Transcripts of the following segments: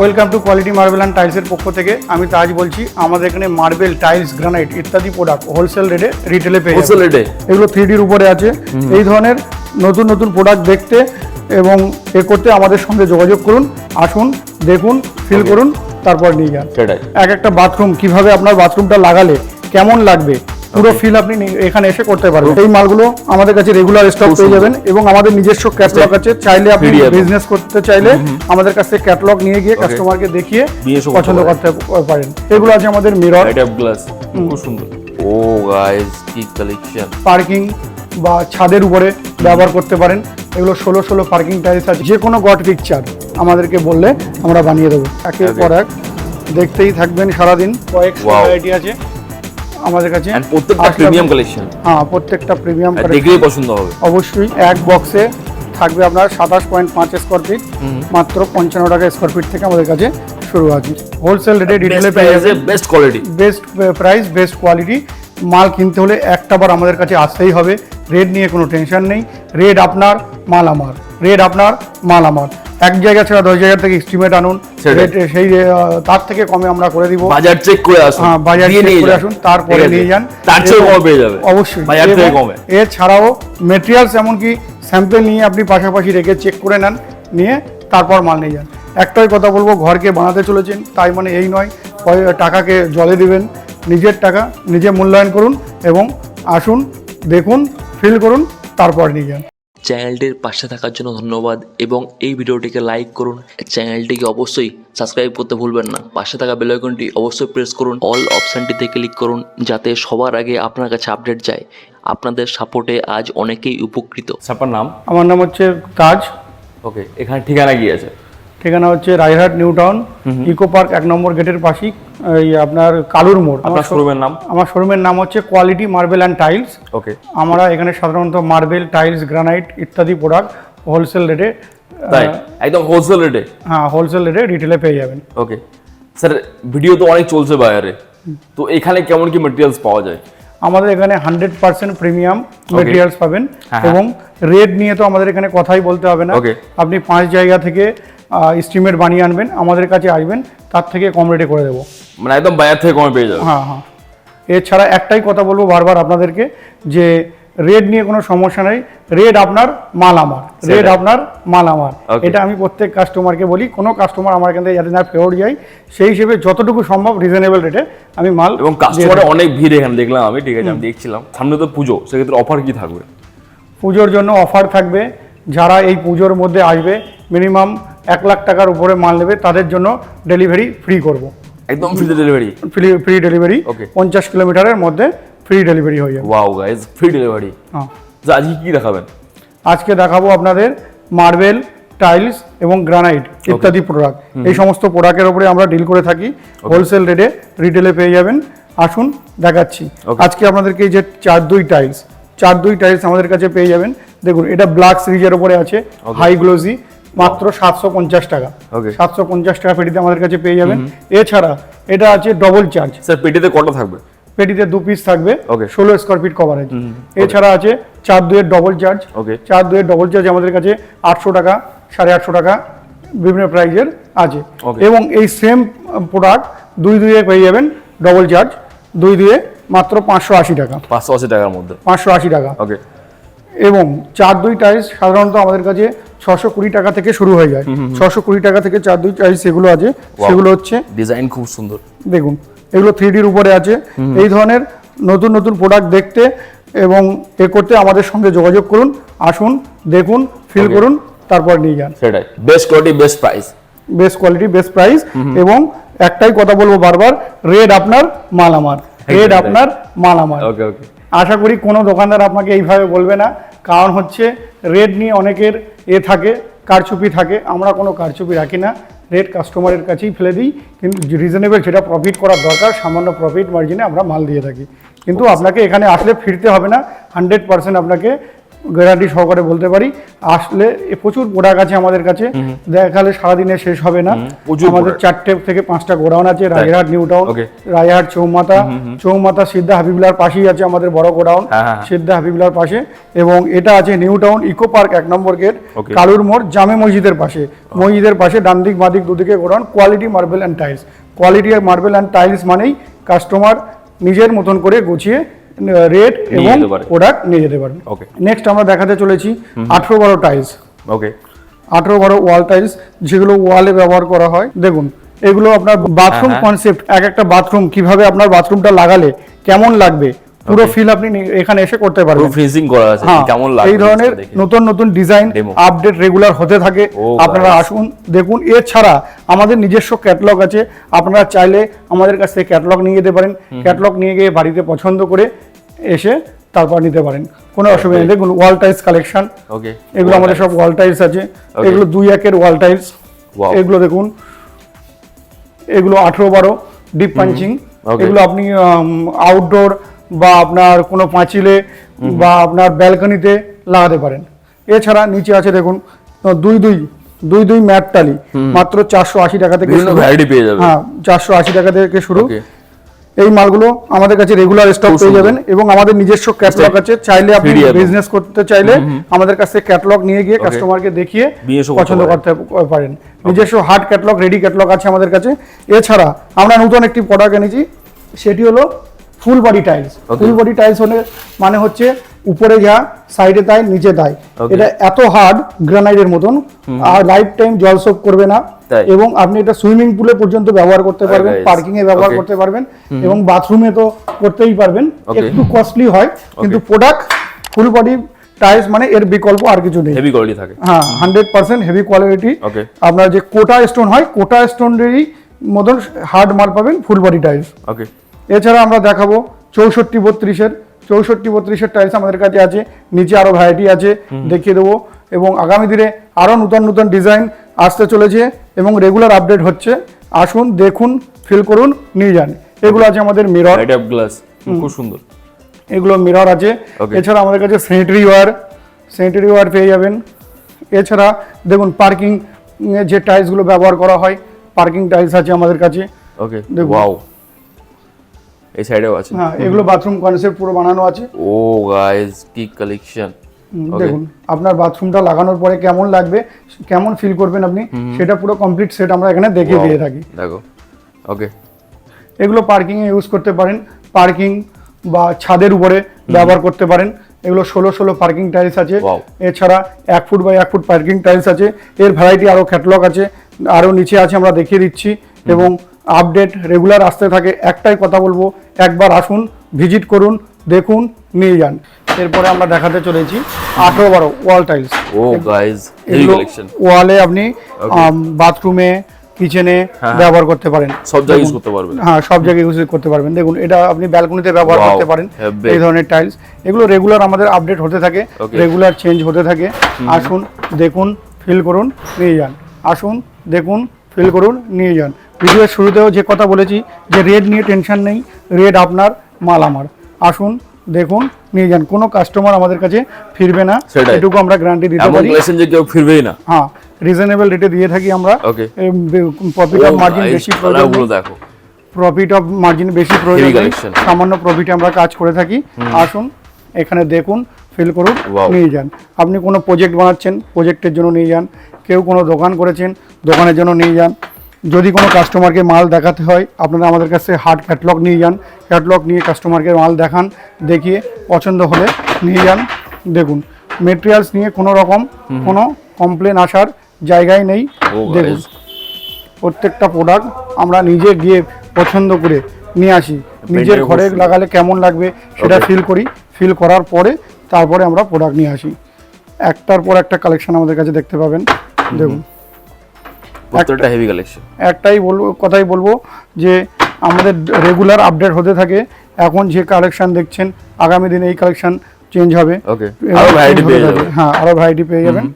Welcome to quality marble and টাইলসের পক্ষ থেকে। আমি তাজ বলছি আমাদের এখানে মার্বেল টাইলস গ্রানাইট ইত্যাদি প্রোডাক্ট হোলসেল রেটে রিটেলে পেয়ে হোলসেল রেটে এগুলো থ্রি ডির উপরে আছে। এই ধরনের নতুন নতুন প্রোডাক্ট দেখতে এবং এ করতে আমাদের সঙ্গে যোগাযোগ করুন আসুন দেখুন ফিল করুন তারপর নিয়ে যান। এক একটা বাথরুম কীভাবে আপনার বাথরুমটা লাগালে কেমন লাগবে পুরো ফিল আপনি এখানে এসে করতে পারবেন এই মালগুলো আমাদের কাছে রেগুলার স্টক পেয়ে যাবেন এবং আমাদের নিজস্ব ক্যাটালগ আছে। চাইলে আপনি বিজনেস করতে চাইলে আমাদের কাছ ক্যাটালগ নিয়ে গিয়ে কাস্টমারকে দেখিয়ে পছন্দ করতে পারেন। এগুলো আছে আমাদের মিরর আপ গ্লাস খুব সুন্দর। ও গাইস কি কালেকশন পার্কিং বা ছাদের উপরে ব্যবহার করতে পারেন। এগুলো ষোলো ষোলো পার্কিং টাইলস আছে। যে কোনো গট পিকচার আমাদেরকে বললে আমরা বানিয়ে দেবো। একের পর এক। দেখতেই থাকবেন সারাদিন। কয়েক ভ্যারাইটি আছে। আমাদের কাছে প্রত্যেকটা প্রিমিয়াম কালেকশন হ্যাঁ প্রত্যেকটা প্রিমিয়াম দেখলেই পছন্দ হবে? অবশ্যই এক বক্সে থাকবে আপনার সাতাশ পয়েন্ট পাঁচ স্কোয়ার ফিট মাত্র পঞ্চান্ন টাকা স্কোয়ার ফিট থেকে আমাদের কাছে শুরু আছে। হোলসেল রেটে ডিটেলে পেয়ে যাবে best quality best price best quality মাল কিনতে হলে একটা বার আমাদের কাছে আসতেই হবে। রেট নিয়ে কোনো টেনশন নেই। রেট আপনার মাল আমার রেট আপনার মাল আমার এক জায়গা ছাড়া দশ জায়গা থেকে এস্টিমেট আনুন। সেই তার থেকে কমে আমরা করে দিব। বাজার চেক করে আসুন। হ্যাঁ বাজার নিয়ে করে আসুন তারপরে নিয়ে যান। তার চেয়ে কমে পেয়ে যাবে। অবশ্যই। বাজার থেকে কমে। এছাড়াও মেটেরিয়ালস এমনকি স্যাম্পেল নিয়ে আপনি পাশাপাশি রেখে চেক করে নেন নিয়ে তারপর মাল নিয়ে যান। একটাই কথা বলব ঘরকে বানাতে চলেছেন তাই মানে এই নয়। টাকাকে জলে দিবেন নিজের টাকা নিজে মূল্যায়ন করুন এবং আসুন দেখুন ফিল করুন তারপর নিয়ে যান। চ্যানেলটির পাশে থাকার জন্য ধন্যবাদ এবং এই ভিডিওটিকে লাইক করুন। চ্যানেলটিকে অবশ্যই সাবস্ক্রাইব করতে ভুলবেন না। পাশে থাকা বেলাইকনটি অবশ্যই প্রেস করুন। অল অপশানটিতে ক্লিক করুন যাতে সবার আগে আপনার কাছে আপডেট যায়। আপনাদের সাপোর্টে আজ অনেকেই উপকৃত। সাপার নাম? আমার নাম হচ্ছে কাজ। ওকে এখানে ঠিকানা গিয়েছে আছে? ঠিকানা হচ্ছে Raihat New Town Eco Park এক নম্বর গেটের পাশেই এই আপনার কালুর মোড়। আপনার আমার শোরুমের নাম? আমার শোরুমের নাম হচ্ছে quality marble and tiles okay আমরা এখানে সাধারণত মার্বেল টাইলস গ্রানাইট ইত্যাদি প্রোডাক্ট হোলসেল রেটে তাই একদম হোলসেল রেটে হ্যাঁ হোলসেল রেটে রিটেলে পেয়ে যাবেন। ওকে স্যার ভিডিও তো অনেক চলছে বাইরে তো এখানে কেমন কি মেটেরিয়ালস পাওয়া যায়? আমাদের এখানে হান্ড্রেড পার্সেন্ট প্রিমিয়াম মেটেরিয়ালস পাবেন হ্যাঁ, এবং রেট নিয়ে তো আমাদের এখানে কথাই বলতে হবে না. আপনি পাঁচ জায়গা থেকে স্টিমেট বানিয়ে আনবেন আমাদের কাছে আসবেন তার থেকে কম রেটে করে দেবো। মানে একদম বাজার থেকে কমে পেয়ে যাবে। হ্যাঁ হ্যাঁ। এছাড়া একটাই কথা বলব বারবার আপনাদেরকে যে রেট নিয়ে কোনো সমস্যা নেই রেড আপনার মাল আমার রেড আপনার মাল আমার। এটা আমি প্রত্যেক কাস্টমারকে বলি কোনো কাস্টমার আমার এখান থেকে যাতে না ফেরত যায় সেই হিসেবে যতটুকু সম্ভব রিজনেবল রেটে আমি মাল এবং দেবো। অনেক ভিড় এখানে দেখলাম আমি ঠিক আছে আমি দেখছিলাম। সামনে তো পুজো সেক্ষেত্রে অফার কি থাকবে? পুজোর জন্য অফার থাকবে যারা এই পুজোর মধ্যে আসবে মিনিমাম এক লাখ টাকার উপরে মাল নেবে তাদের জন্য ডেলিভারি ফ্রি করব। একদম free delivery free free delivery Okay. পঞ্চাশ কিলোমিটারের মধ্যে ফ্রি ডেলিভারি হয়ে যাবে। ওয়াও গাইজ ফ্রি ডেলিভারি হ্যাঁ। আজকে কি দেখাবেন? আজকে দেখাবো আপনাদের মার্বেল টাইলস এবং গ্রানাইট ইত্যাদি প্রোডাক্ট এই সমস্ত প্রোডাক্টের উপরে আমরা ডিল করে থাকি। হোলসেল রেটে রিটেলে পেয়ে যাবেন। আসুন দেখাচ্ছি। আজকে আপনাদেরকে যে চার দুই টাইলস চার দুই টাইলস আমাদের কাছে পেয়ে যাবেন। দেখুন এটা ব্ল্যাক সিরিজের উপরে আছে হাই গ্লোজি মাত্র সাতশো পঞ্চাশ টাকা. সাতশো পঞ্চাশ টাকা পেটিতে আমাদের কাছে পেয়ে যাবেন। এছাড়া এটা আছে ডবল চার্জ স্যার পেটিতে কটা থাকবে? পেটিতে দু পিস থাকবে. ষোলো স্কোয়ার ফিট কভারেজ এছাড়া আছে চার দুয়ের ডবল চার্জ. চার দুয়ের ডবল চার্জ আমাদের কাছে আটশো টাকা সাড়ে আটশো টাকা বিভিন্ন প্রাইজের আছে. এবং এই সেম প্রোডাক্ট দুই দুয়ে পেয়ে যাবেন ডবল চার্জ দুই দুয়ে মাত্র পাঁচশো আশি টাকা। পাঁচশো আশি টাকার মধ্যে। পাঁচশো আশি টাকা। ওকে এবং চার দুই টাইলস সাধারণত আমাদের কাছে ছশো কুড়ি টাকা থেকে শুরু হয়ে যায়। ছশো কুড়ি টাকা থেকে চার দুই টাইলস সেগুলো আছে। সেগুলো হচ্ছে ডিজাইন খুব সুন্দর। দেখুন এগুলো থ্রি ডির উপরে আছে। এই ধরনের নতুন নতুন প্রোডাক্ট দেখতে এবং এ করতে আমাদের সঙ্গে যোগাযোগ করুন আসুন দেখুন ফিল করুন তারপর নিয়ে যান। সেটাই। Best quality best price best quality best price এবং একটাই কথা বলব বারবার রেট আপনার মাল আমার Exactly. আপনার মাল আমার ওকে ওকে আশা করি কোনো দোকানদার আপনাকে এইভাবে বলবে না। কারণ হচ্ছে রেট নিয়ে অনেকের এ থাকে কারচুপি থাকে। আমরা কোনো কারচুপি রাখি না। রেট কাস্টমারের কাছেই ফেলে দিই। কিন্তু রিজনেবল যেটা প্রফিট করার দরকার সামান্য প্রফিট মার্জিনে আমরা মাল দিয়ে থাকি। কিন্তু আপনাকে এখানে আসলে ফিরতে হবে না। হান্ড্রেড পার্সেন্ট আপনাকে গ্যারান্টি সহকারে বলতে পারি। আসলে প্রচুর প্রোডাক্ট আছে আমাদের কাছে। দেখালে সারাদিনে শেষ হবে না। আমাদের চারটে থেকে পাঁচটা গোডাউন আছে রাজারহাট নিউ টাউন. রাজারহাট চৌমাথা চৌমাথা সিদ্ধা হাবিবুলার পাশেই আছে আমাদের বড় গোডাউন। হ্যাঁ, হ্যাঁ। সিদ্ধা হাবিবুলার পাশে। এবং এটা আছে নিউ টাউন ইকো পার্ক এক নম্বর গেট। কালুর মোড় জামে মসজিদের পাশে। মসজিদের পাশে ডান দিক বাদিক দুদিকে godown. Quality marble and tiles quality marble and tiles মানেই কাস্টমার নিজের মতন করে গুছিয়ে রেট এবং প্রোডাক্ট নিয়ে যেতে পারবে Okay. নেক্সট আমরা দেখাতে চলেছি আঠেরো বারো টাইলস ওকে আঠেরো বারো ওয়াল টাইলস যেগুলো ওয়ালে ব্যবহার করা হয়। দেখুন এগুলো আপনার বাথরুম হ্যাঁ। কনসেপ্ট এক একটা বাথরুম কীভাবে আপনার বাথরুমটা লাগালে কেমন লাগবে? পুরো ফিল আপনি এখানে এসে করতে পুরো পারবেন ফিনিশিং করা আছে হ্যাঁ, কেমন লাগবে এই ধরনের নতুন নতুন ডিজাইন আপডেট রেগুলার হতে থাকে। আপনারা আসুন দেখুন। এছাড়া আমাদের নিজস্ব ক্যাটালগ আছে। আপনারা চাইলে আমাদের কাছ থেকে ক্যাটালগ নিয়ে যেতে পারেন। ক্যাটালগ নিয়ে গিয়ে বাড়িতে পছন্দ করে এসে তারপর নিতে পারেন। কোনো অসুবিধা নেই। দেখুন ওয়াল টাইলস কালেকশন ওকে এগুলো আমাদের সব ওয়াল টাইলস আছে। এগুলো দুই একের ওয়াল টাইলস. এগুলো দেখুন। এগুলো আঠেরো বারো ডিপ পাঞ্চিং এগুলো আপনি আউটডোর বা আপনার কোনো পাঁচিলে বা আপনার ব্যালকনিতে লাগাতে পারেন। এছাড়া নিচে আছে দেখুন দুই দুই দুই দুই ম্যাট টালি। মাত্র চারশো আশি টাকা থেকে। ভ্যারাইটি পেয়ে যাবে। হ্যাঁ চারশো আশি টাকা থেকে শুরু। এই মালগুলো আমাদের কাছে রেগুলার স্টক পেয়ে যাবেন এবং আমাদের নিজস্ব ক্যাটলগ আছে। চাইলে আপনি বিজনেস করতে চাইলে আমাদের কাছে ক্যাটলগ নিয়ে গিয়ে কাস্টমারকে দেখিয়ে পছন্দ করতে পারেন। নিজস্ব হার্ড ক্যাটলগ রেডি ক্যাটলগ আছে আমাদের কাছে। এছাড়া আমরা নতুন একটি প্রোডাক্ট এনেছি সেটি হলো full body tiles. Full body tiles হলে মানে হচ্ছে উপরে যা সাইডে তাই নিচে তাই। Okay. এটা এত হার্ড গ্রানাইটের মতন। আর লাইফ টাইম জল সোপ করবে না। এবং আপনি এটা সুইমিং পুলে পর্যন্ত ব্যবহার করতে পারবেন. পার্কিং এ ব্যবহার করতে পারবেন এবং বাথরুমে তো করতেই পারবেন। একটু কস্টলি হয় কিন্তু প্রোডাক্ট ফুল বডি টাইলস মানে এর বিকল্প আর কিছু নেই। হেভি কোয়ালিটি থাকে। হ্যাঁ হান্ড্রেড পার্সেন্ট হেভি কোয়ালিটি আপনার যে কোটা স্টোন হয় কোটা স্টোনেরই মতন হার্ড মাল পাবেন ফুল বডি টাইলস ওকে এছাড়া আমরা দেখাবো চৌষট্টি বত্রিশের চৌষট্টি বত্রিশের টাইলস আমাদের কাছে আছে। নিচে আরও ভ্যারাইটি আছে দেখিয়ে দেবো। এবং আগামী দিনে আরও নতুন নতুন ডিজাইন আসতে চলেছে এবং রেগুলার আপডেট হচ্ছে। আসুন দেখুন ফিল করুন নিয়ে যান। এগুলো আছে আমাদের মিরর গ্লাস খুব সুন্দর। এগুলো মিরর আছে. এছাড়া আমাদের কাছে স্যানিটারি ওয়ার স্যানিটারি ওয়ার পেয়ে যাবেন। এছাড়া দেখুন পার্কিং যে টাইলসগুলো ব্যবহার করা হয় পার্কিং টাইলস আছে আমাদের কাছে। ওকে দেখুন। এই সাইডেও আছে। হ্যাঁ এগুলো বাথরুম কনসেপ্ট পুরো বানানো আছে। ও গাইস কি কালেকশন দেখুন আপনার বাথরুমটা লাগানোর পরে কেমন লাগবে কেমন ফিল করবেন আপনি সেটা পুরো কমপ্লিট সেট আমরা এখানে দেখিয়ে দিয়ে থাকি। দেখো। ওকে এগুলো পার্কিংয়ে ইউজ করতে পারেন পার্কিং বা ছাদের উপরে ব্যবহার করতে পারেন। এগুলো ষোলো ষোলো পার্কিং টাইলস আছে। এছাড়া এক ফুট বাই এক ফুট পার্কিং টাইলস আছে। এর ভ্যারাইটি আরও ক্যাটলগ আছে আরও নিচে আছে আমরা দেখিয়ে দিচ্ছি। এবং আপডেট রেগুলার আসতে থাকে একটাই কথা বলব একবার আসুন ভিজিট করুন দেখুন নিয়ে যান। এরপরে আমরা দেখাতে চলেছি আঠেরো বারো ওয়াল টাইলস। ও গাইস ওয়ালে আপনি বাথরুমে কিচেনে হ্যাঁ। ব্যবহার করতে পারেন। সব জায়গায় ইউজ করতে পারবেন। হ্যাঁ সব জায়গায় ইউজ করতে পারবেন। দেখুন এটা আপনি ব্যালকনিতে ব্যবহার করতে পারেন এই ধরনের টাইলস এগুলো রেগুলার আমাদের আপডেট হতে থাকে রেগুলার চেঞ্জ হতে থাকে। আসুন দেখুন ফিল করুন নিয়ে যান। আসুন দেখুন ফিল করুন নিয়ে যান। ভিডিওর শুরুতেও যে কথা বলেছি যে রেড নিয়ে টেনশন নেই রেড আপনার মাল আমার। আসুন দেখুন নিয়ে যান। কোনো কাস্টমার আমাদের কাছে ফিরবে না। এটুকু আমরা গ্যারান্টি দিতে পারি। যে কেউ ফিরবেই না। হ্যাঁ রিজনেবল রেটে দিয়ে থাকি আমরা। প্রফিট অফ মার্জিন বেশি দেখো। প্রফিট অফ মার্জিন বেশি প্রয়োজন. সামান্য প্রফিটে আমরা কাজ করে থাকি। আসুন এখানে দেখুন ফিল করুন নিয়ে যান। আপনি কোনো প্রজেক্ট বানাচ্ছেন প্রজেক্টের জন্য নিয়ে যান। কেউ কোনো দোকান করেছেন দোকানের জন্য নিয়ে যান। যদি কোনো কাস্টমারকে মাল দেখাতে হয় আপনারা আমাদের কাছে হার্ড ক্যাটলগ নিয়ে যান। ক্যাটলগ নিয়ে কাস্টমারকে মাল দেখান দেখিয়ে পছন্দ হলে নিয়ে যান। দেখুন মেটেরিয়ালস নিয়ে কোনো রকম কোনো কমপ্লেন আসার জায়গায় নেই। দেখুন প্রত্যেকটা প্রোডাক্ট আমরা নিজে গিয়ে পছন্দ করে নিয়ে আসি। নিজের ঘরে লাগালে কেমন লাগবে সেটা ফিল করি। ফিল করার পরে তারপরে আমরা প্রোডাক্ট নিয়ে আসি। একটার পর একটা কালেকশন আমাদের কাছে দেখতে পাবেন। দেখুন। প্রত্যেকটা হেভি কালেকশন একটাই বলব কথাই বলব যে আমাদের রেগুলার আপডেট হতে থাকে। এখন যে কালেকশন দেখছেন আগামী দিনে এই কালেকশন চেঞ্জ হবে। ওকে আরও ভ্যারাইটি পেয়ে হতে যাবে। থাকে। হ্যাঁ আরও ভ্যারাইটি পেয়ে যাবেন।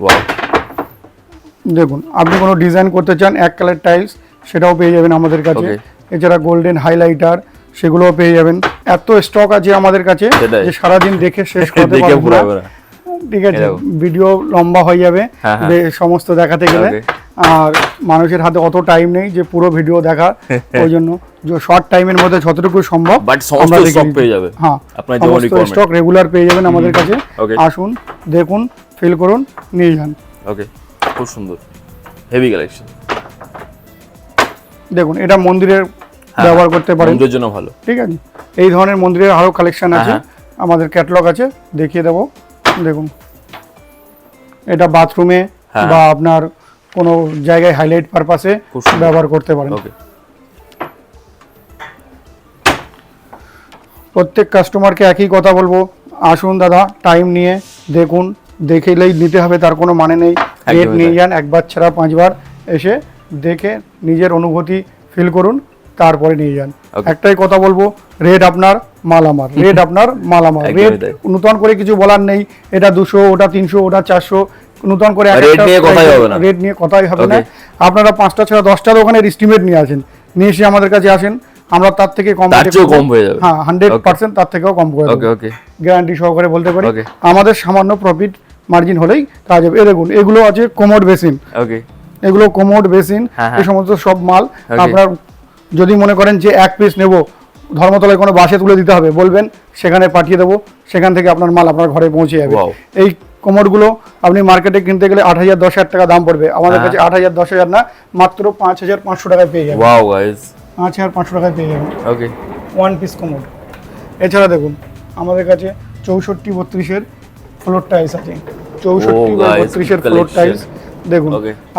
ওয়াও দেখুন আপনি কোনো ডিজাইন করতে চান এক কালার টাইলস সেটাও পেয়ে যাবেন আমাদের কাছে। এছাড়া গোল্ডেন হাইলাইটার সেগুলোও পেয়ে যাবেন। এত স্টক আছে আমাদের কাছে যে সারাদিন দেখে শেষ করতে পারব না। ঠিক আছে ভিডিও লম্বা হয়ে যাবে হ্যাঁ, হ্যাঁ। সমস্ত দেখাতে গেলে। আর মানুষের হাতে অত টাইম নেই যে পুরো ভিডিও দেখা ওই জন্য শর্ট টাইমের মধ্যে যতটুকু সম্ভব But সমস্ত দিচ্ছি। পেয়ে যাবে। হ্যাঁ আপনার যেমন স্টক রেগুলার পেয়ে যাবেন আমাদের কাছে। আসুন দেখুন ফিল করুন নিয়ে যান। ওকে খুব সুন্দর। হেভি কালেকশন দেখুন এটা মন্দিরের হ্যাঁ, ব্যবহার করতে পারেন। বন্ধুদের জন্য ভালো। ঠিক আছে? এই ধরনের মন্দিরের আরও কালেকশন আছে। আমাদের ক্যাটালগ আছে দেখিয়ে দেবো। দেখুন। এটা বাথরুমে হ্যাঁ। বা আপনার কোনো জায়গায় হাইলাইট পারপাসে ব্যবহার করতে পারেন। প্রত্যেক কাস্টমারকে একই কথা বলব। আসুন দাদা টাইম নিয়ে দেখুন। দেখেলেই নিতে হবে তার কোনো মানে নেই। রেট নিয়ে যান একবার ছাড়া পাঁচবার এসে দেখে নিজের অনুভূতি ফিল করুন। তারপরে নিয়ে যান। একটাই কথা বলব রেট আপনার মাল আমার রেট আপনার মাল আমার রেট নূতন করে কিছু বলার নেই এটা দুশো ওটা তিনশো ওটা চারশো নূতন করে Rate নিয়ে কথাই হবে না। রেট নিয়ে কথাই হবে না। আপনারা পাঁচটা ছাড়া দশটা দোকানের এস্টিমেট নিয়ে আসেন নিয়ে এসে আমাদের কাছে আসেন আমরা তার থেকে কম। কম হয়ে যাবে। হ্যাঁ হান্ড্রেড পার্সেন্ট তার থেকেও কম করে গ্যারান্টি সহকারে বলতে পারি। আমাদের সামান্য প্রফিট মার্জিন হলেই কাজ হবে দেখুন এগুলো আছে কোমোড বেসিন ওকে এগুলো কোমোড বেসিন হ্যাঁ, এই হ্যাঁ। সমস্ত সব মাল আপনার যদি মনে করেন যে এক পিস নেব ধর্মতলায় কোনো বাসে তুলে দিতে হবে বলবেন সেখানে পাঠিয়ে দেবো সেখান থেকে আপনার মাল আপনার ঘরে পৌঁছে যাবে। এই কোমোডগুলো আপনি মার্কেটে কিনতে গেলে আট হাজার দশ হাজার টাকা দাম পড়বে। আমাদের হ্যাঁ। কাছে আট হাজার দশ হাজার না মাত্র পাঁচ হাজার পাঁচশো টাকায় পেয়ে যাবে পাঁচ হাজার পাঁচশো টাকায় পেয়ে যাবেন। ওকে ওয়ান পিস কোমোড এছাড়া দেখুন আমাদের কাছে চৌষট্টি বত্রিশের ফ্লোর টাইলস আছে। চৌষট্টি Oh, বত্রিশের ফ্লোর. টাইলস দেখুন.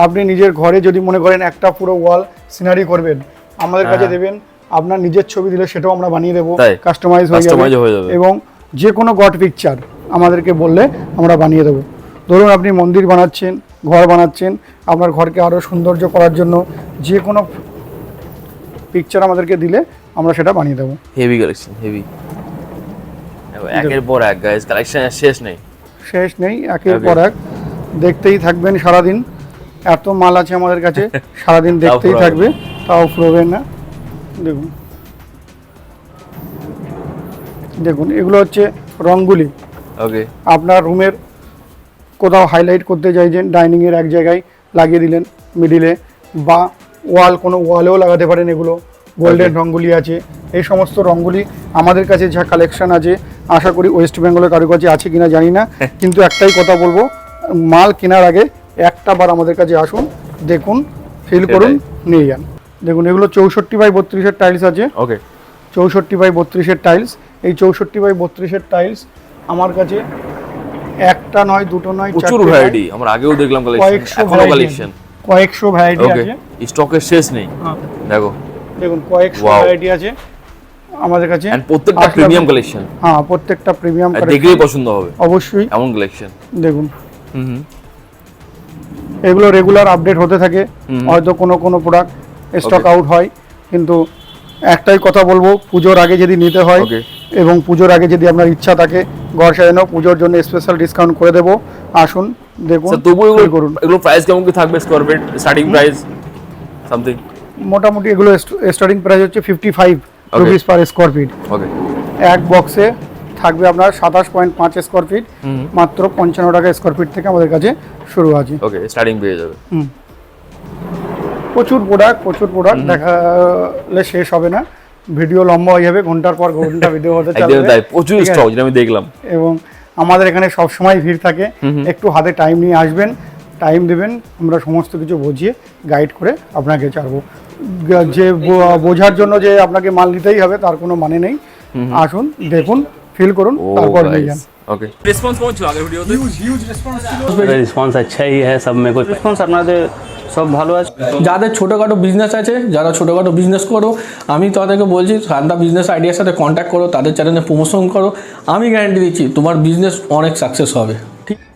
আপনি নিজের ঘরে যদি মনে করেন একটা পুরো ওয়াল সিনারি করবেন আমাদের কাছে হ্যাঁ। দেবেন আপনার নিজের ছবি দিলে সেটাও আমরা বানিয়ে দেবো কাস্টমাইজ হয়ে যাবে হয়ে। এবং যে কোনো গড পিকচার আমাদেরকে বললে আমরা বানিয়ে দেবো। ধরুন আপনি মন্দির বানাচ্ছেন ঘর বানাচ্ছেন আপনার ঘরকে আরও সৌন্দর্য করার জন্য যে কোনো পিকচার আমাদেরকে দিলে আমরা সেটা বানিয়ে দেবো। হেভি কালেকশন হেভি একের পর এক গাইস কালেকশন শেষ নেই। শেষ নেই একের পর এক। দেখতেই থাকবেন সারাদিন। এত মাল আছে আমাদের কাছে সারাদিন দেখতেই থাকবে। তাও ফুরবেন না। দেখুন। দেখুন এগুলো হচ্ছে রঙ্গুলি ওকে আপনার রুমের কোথাও হাইলাইট করতে চাইছেন ডাইনিংয়ের এক জায়গায় লাগিয়ে দিলেন মিডিলে বা ওয়াল কোনো ওয়ালেও লাগাতে পারেন এগুলো। গোল্ডেন রঙগুলি আছে। এই সমস্ত রঙগুলি আমাদের কাছে যা কালেকশন আছে আশা করি ওয়েস্ট বেঙ্গলের কারও কাছে আছে কিনা জানি না কিন্তু একটাই কথা বলব মাল কেনার আগে একটা বার আমাদের কাছে আসুন দেখুন ফিল করুন নিয়ে যান। দেখুন এগুলো চৌষট্টি বাই বত্রিশের টাইলস আছে। ওকে চৌষট্টি বাই বত্রিশের টাইলস এই চৌষট্টি বাই বত্রিশের টাইলস আমার কাছে একটা নয় দুটো নয় প্রচুর ভ্যারাইটি আমরা আগেও দেখলাম কালেকশন ভ্যারাইটি কালেকশন কয়েকশো ভ্যারাইটি আছে। স্টকের শেষ নেই। হ্যাঁ, দেখো। দেখুন কয়েকশো ভ্যারাইটি আছে আমাদের কাছে। এন্ড প্রত্যেকটা প্রিমিয়াম কালেকশন হ্যাঁ প্রত্যেকটা প্রিমিয়াম কালেকশন দেখলেই পছন্দ হবে। অবশ্যই। এমন কালেকশন দেখুন। হুম হুম। এগুলো রেগুলার আপডেট হতে থাকে। হয়তো কোনো কোনো প্রোডাক্ট স্টক আউট হয় কিন্তু একটাই কথা বলব পুজোর আগে যদি নিতে হয় এবং পুজোর আগে যদি আপনার ইচ্ছা থাকে ঘর সাজানো পুজোর জন্য স্পেশাল ডিসকাউন্ট করে দেবো। আসুন দেখুন তবু এগুলো করুন। এগুলো প্রাইস কেমন কি থাকবে square feet starting price something মোটামুটি এগুলো স্টার্টিং প্রাইস হচ্ছে fifty five rupees per square feet okay এক বক্সে থাকবে আপনার সাতাশ পয়েন্ট পাঁচ স্কোয়ার ফিট মাত্র পঞ্চান্ন টাকা স্কোয়ার ফিট থেকে আমাদের কাছে শুরু আছে। ওকে স্টার্টিং পেয়ে যাবে। হুম। প্রচুর প্রোডাক্ট প্রচুর প্রোডাক্ট দেখালে শেষ হবে না। ভিডিও লম্বা হয়ে যাবে ঘণ্টার পর ঘণ্টা ভিডিও হতে চলবে। প্রচুর স্টক যেটা আমি দেখলাম। এবং আমাদের এখানে সব সময় ভিড় থাকে। একটু হাতে টাইম নিয়ে আসবেন টাইম দেবেন আমরা সমস্ত কিছু বুঝিয়ে গাইড করে আপনাকে ছাড়বো। যে বোঝার জন্য যে আপনাকে মাল নিতেই হবে তার কোনো মানে নেই। আসুন দেখুন ফিল করুন তারপর নিয়ে যান। ওকে রেসপন্স কেমন ছিল আগের ভিডিওতে রেসপন্স আচ্ছাই হ্যাঁ সব মেরে কো রেসপন্স আপনাদের সব ভালো আছে যাদের ছোটোখাটো বিজনেস আছে যারা ছোটোখাটো বিজনেস করো। আমি তাদেরকে বলছি সান্দা বিজনেস আইডিয়ার সাথে কন্ট্যাক্ট করো তাদের চ্যানেলে প্রমোশন করো। আমি গ্যারান্টি দিচ্ছি তোমার বিজনেস অনেক সাকসেস হবে।